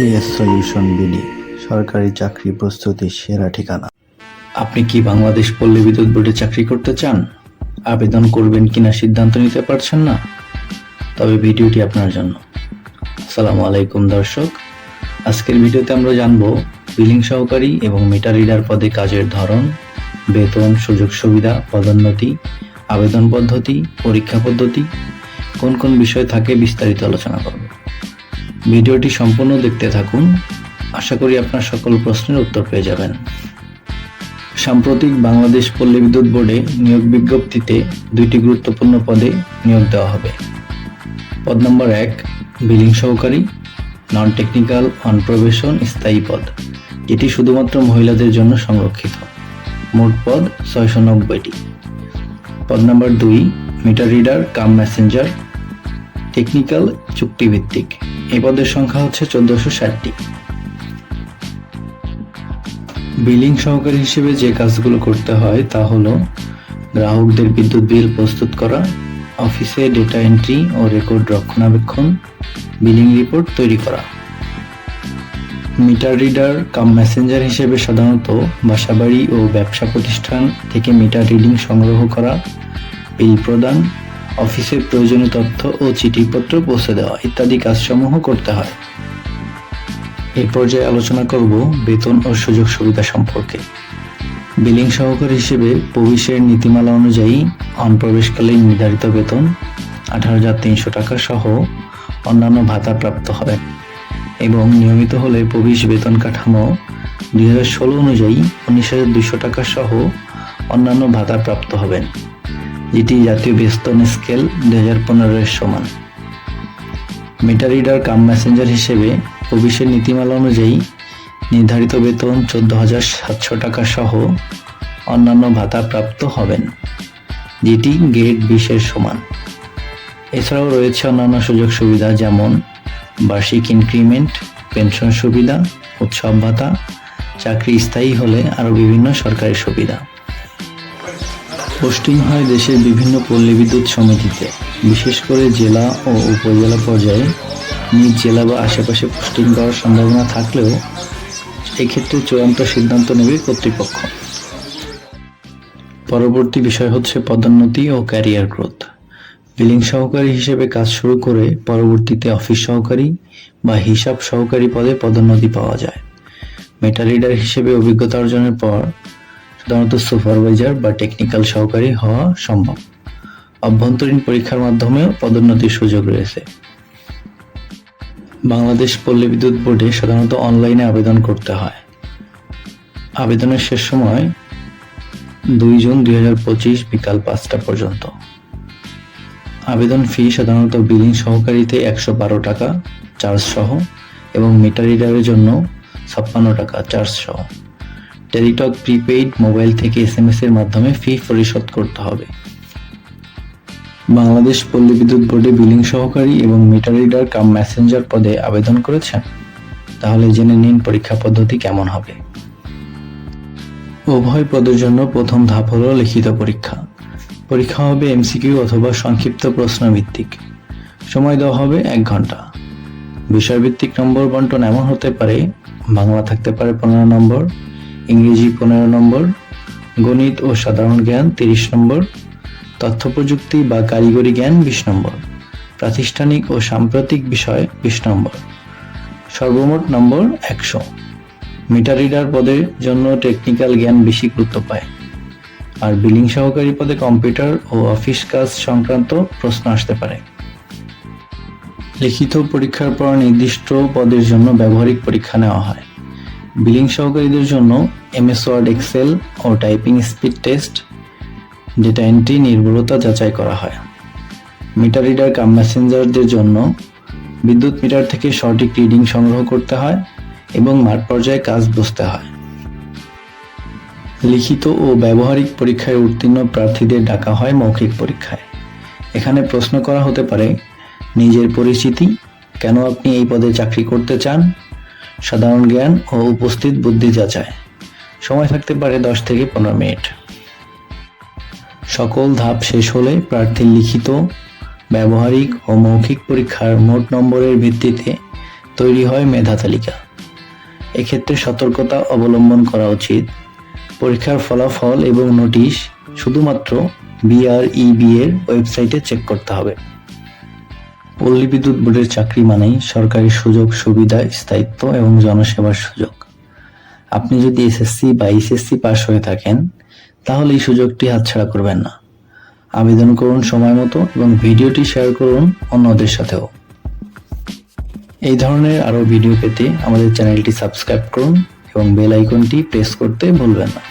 CS solution BD সরকারি চাকরি প্রস্তুতির সেরা ঠিকানা। আপনি কি বাংলাদেশ পল্লী বিদ্যুৎ বোর্ডে চাকরি করতে চান? আবেদন করবেন কিনা সিদ্ধান্ত নিতে পারছেন না? তবে ভিডিওটি আপনার জন্য। আসসালামু আলাইকুম, দর্শক। আজকের ভিডিওতে আমরা জানব বিলিং সহকারী এবং মিটার রিডার পদে কাজের ধরন, বেতন, সুযোগ সুবিধা, পদোন্নতি, আবেদন পদ্ধতি, পরীক্ষা পদ্ধতি, কোন কোন বিষয় থাকে বিস্তারিত আলোচনা করব। ভিডিওটি সম্পূর্ণ দেখতে থাকুন। আশা করি আপনার সকল প্রশ্নের উত্তর পেয়ে যাবেন। সাম্প্রতিক বাংলাদেশ পল্লী বিদ্যুৎ বোর্ডে নিয়োগ বিজ্ঞপ্তিতে দুইটি গুরুত্বপূর্ণ পদে নিয়োগ দেওয়া হবে। পদ নম্বর এক, বিলিং সহকারী নন টেকনিক্যাল অন প্রবেশন স্থায়ী পদ। এটি শুধুমাত্র মহিলাদের জন্য সংরক্ষিত। মোট পদ ছয়শো নব্বইটি। পদ নম্বর দুই meter reader cum messenger technical চুক্তিভিত্তিক। এই পদের সংখ্যা হচ্ছে চোদ্দশো ষাটটি। বিলিং সহকারী হিসেবে যে কাজগুলো করতে হয় তা হলো গ্রাহকদের বিদ্যুৎ বিল প্রস্তুত করা, অফিসে ডেটা এন্ট্রি ও রেকর্ড রক্ষণাবেক্ষণ, বিলিং রিপোর্ট তৈরি করা। মিটার রিডার কাম মেসেঞ্জার হিসেবে সাধারণত বাসাবাড়ি ও ব্যবসা প্রতিষ্ঠান থেকে মিটার রিডিং সংগ্রহ করা, বিল প্রদান অফিসের প্রয়োজনীয় তথ্য ও চিঠিপত্র পৌঁছে দেওয়া ইত্যাদি কাজসমূহ করতে হয়। এই পর্যায়ে আলোচনা করব বেতন ও সুযোগ সুবিধা সম্পর্কে। বিলিং সহকারী হিসেবে প্রবেশের নীতিমালা অনুযায়ী অনপ্রবেশকালীন নির্ধারিত বেতন আঠারো হাজার তিনশো টাকা সহ অন্যান্য ভাতা প্রাপ্ত হবে এবং নিয়মিত হলে প্রবেশ বেতন কাঠামো দুই হাজার ষোলো অনুযায়ী উনিশ হাজার দুইশো টাকা সহ অন্যান্য ভাতা প্রাপ্ত হবেন। যেটি জাতীয় বেতন স্কেল দুই হাজার পনেরোর সমান। মিটার রিডার কাম মেসেঞ্জার হিসেবে প্রবেশের নীতিমালা অনুযায়ী নির্ধারিত বেতন চোদ্দ হাজার সাতশো টাকা সহ অন্যান্য ভাতা প্রাপ্ত হবেন, যেটি গ্রেড বিশের সমান। এছাড়াও রয়েছে অন্যান্য সুযোগ সুবিধা যেমন বার্ষিক ইনক্রিমেন্ট পেনশন সুবিধা, উৎসব ভাতা, চাকরি স্থায়ী হলে আরও বিভিন্ন সরকারি সুবিধা। পোস্টিং হয় দেশের বিভিন্ন পল্লী বিদ্যুৎ সমিতিতে। বিশেষ করে জেলা ও উপজেলা পর্যায়ে নিজ জেলা বা আশেপাশে পোস্টিং করার সম্ভাবনা থাকলেও এক্ষেত্রে চূড়ান্ত সিদ্ধান্ত নেবে কর্তৃপক্ষ। পরবর্তী বিষয় হচ্ছে পদোন্নতি ও ক্যারিয়ার গ্রোথ। বিলিং সহকারী হিসেবে কাজ শুরু করে পরবর্তীতে অফিস সহকারী বা হিসাব সহকারী পদে পদোন্নতি পাওয়া যায়। মেটা রিডার হিসেবে অভিজ্ঞতা অর্জনের পর সাধারণত সুপারভাইজার বা টেকনিক্যাল সহকারী হওয়া সম্ভব। অভ্যন্তরীণ পরীক্ষার মাধ্যমেও পদোন্নতির সুযোগ রয়েছে। বাংলাদেশ পল্লী বিদ্যুৎ বোর্ডে সাধারণত অনলাইনে আবেদন করতে হয়। আবেদনের শেষ সময় দুই জুন দুই হাজার পঁচিশ বিকাল পাঁচটা পর্যন্ত। আবেদন ফি সাধারণত বিলিং সহকারীতে একশো বারো টাকা চার্জ সহ এবং মিটার রিডারের জন্য ছাপ্পান্ন টাকা চার্জ সহ। টেলিটক, প্রিপেইড, মোবাইল থেকে এস এম এস এর মাধ্যমে ফি পরিশোধ করতে হবে। বাংলাদেশ পল্লী বিদ্যুৎ বোর্ডে বিলিং সহকারী এবং মিটার রিডার কাম মেসেঞ্জার পদে আবেদন করেছেন। তাহলে জেনে নিন পরীক্ষা পদ্ধতি কেমন হবে। উভয় পদের জন্য প্রথম ধাপ হলো লিখিত পরীক্ষা। পরীক্ষা হবে এমসিকিউ অথবা সংক্ষিপ্ত প্রশ্ন ভিত্তিক সময় দেওয়া হবে এক ঘণ্টা। বিষয়ভিত্তিক নম্বর বন্টন এমন হতে পারে, বাংলা থাকতে পারে পনেরো নম্বর। ইংরেজি পনেরো নম্বর, গণিত ও সাধারণ জ্ঞান তিরিশ নম্বর তথ্য প্রযুক্তি বা কারিগরি জ্ঞান বিশ নম্বর, প্রাতিষ্ঠানিক ও সাম্প্রতিক বিষয় বিশ নম্বর। সর্বমোট নম্বর একশো। মিটার রিডার পদের জন্য টেকনিক্যাল জ্ঞান বেশি গুরুত্ব পায়। আর বিলিং সহকারী পদে কম্পিউটার ও অফিস কাজ সংক্রান্ত প্রশ্ন আসতে পারে। লিখিত পরীক্ষার পর নির্দিষ্ট পদের জন্য ব্যবহারিক পরীক্ষা নেওয়া হয়। বিলিং সহকারীদের জন্য এমএস ওয়ার্ড এক্সেল ও typing speed test data entry নির্ভরতা যাচাই করা হয়। মিটার রিডার কাম মেসেঞ্জারদের জন্য বিদ্যুৎ মিটার থেকে সঠিক রিডিং সংগ্রহ করতে হয় এবং মাঠ পর্যায়ে কাজ বুঝতে হয়। লিখিত ও ব্যবহারিক পরীক্ষায় উত্তীর্ণ প্রার্থীদের ডাকা হয় মৌখিক পরীক্ষায়। এখানে প্রশ্ন করা হতে পারে, নিজের পরিচিতি, কেন আপনি এই পদে চাকরি করতে চান? সাধারণ জ্ঞান ও উপস্থিত বুদ্ধি যাচাই। সময় থাকতে পারে দশ থেকে পনেরো মিনিট। সকল ধাপ শেষ হলে প্রার্থীর লিখিত, ব্যবহারিক ও মৌখিক পরীক্ষার মোট নম্বরের ভিত্তিতে তৈরি হয় মেধা তালিকা। এক্ষেত্রে সতর্কতা অবলম্বন করা উচিত। পরীক্ষার ফলাফল এবং নোটিশ শুধুমাত্র বিআরইবি এর ওয়েবসাইটে চেক করতে হবে। পল্লী বিদ্যুৎ বোর্ডের চাকরি মানেই সরকারি সুযোগ, সুবিধা, স্থায়িত্ব এবং জনসেবার সুযোগ। আপনি যদি এসএসসি বা এইচএসসি পাশ হয়ে থাকেন, তাহলে এই সুযোগটি হাতছাড়া করবেন না। আবেদন করুন সময় মতো এবং ভিডিওটি শেয়ার করুন অন্যদের সাথেও। এই ধরনের আরও ভিডিও পেতে আমাদের চ্যানেলটি সাবস্ক্রাইব করুন এবং বেল আইকনটি প্রেস করতে ভুলবেন না।